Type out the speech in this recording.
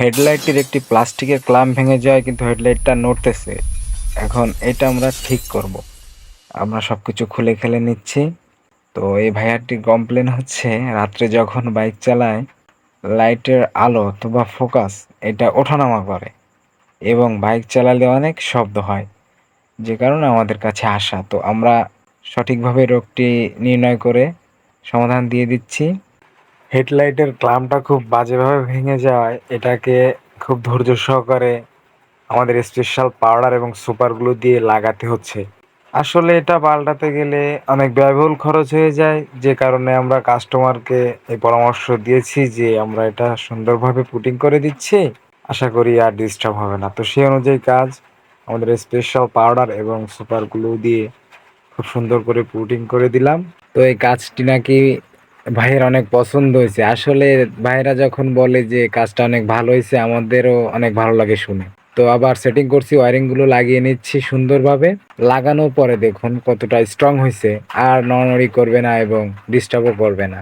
হেডলাইটটির একটি প্লাস্টিকের ক্লাম ভেঙে যায়, কিন্তু হেডলাইটটা নড়তেছে। এখন এটা আমরা ঠিক করব। আমরা সব কিছু খুলে খেলে নিচ্ছি। তো এই ভাইয়ারটির কমপ্লেন হচ্ছে, রাত্রে যখন বাইক চালায়, লাইটের আলো অথবা ফোকাস এটা ওঠানামা করে এবং বাইক চালালে অনেক শব্দ হয়, যে কারণে আমাদের কাছে আসা। তো আমরা সঠিকভাবে রোগটি নির্ণয় করে সমাধান দিয়ে দিচ্ছি। হেডলাইটের ক্লামটা খুব বাজেভাবে ভেঙে যাওয়ায় এটাকে খুব ধৈর্য সহকারে আমাদের স্পেশাল পাউডার এবং সুপারগুলো দিয়ে লাগাতে হচ্ছে। আসলে এটা পাল্টাতে গেলে অনেক ব্যয়বহুল খরচ হয়ে যায়। যে কারণে আমরা কাস্টমারকে এই পরামর্শ দিয়েছি যে আমরা এটা সুন্দরভাবে পুটিং করে দিচ্ছি। আশা করি আর ডিস্টার্ব হবে না। তো সেই অনুযায়ী কাজ আমাদের স্পেশাল পাউডার এবং সুপারগুলো দিয়ে খুব সুন্দর করে পুটিং করে দিলাম। তো এই কাজটি নাকি ভাইয়ের অনেক পছন্দ হয়েছে। আসলে ভাইয়েরা যখন বলে যে কাজটা অনেক ভালো হয়েছে, আমাদেরও অনেক ভালো লাগে শুনে। তো আবার সেটিং করছি ওয়ারিংগুলো লাগিয়ে নিচ্ছি সুন্দরভাবে। লাগানোর পরে দেখুন কতটা স্ট্রং হয়েছে। আর নড়নড়ি করবে না এবং ডিস্টার্বও করবে না।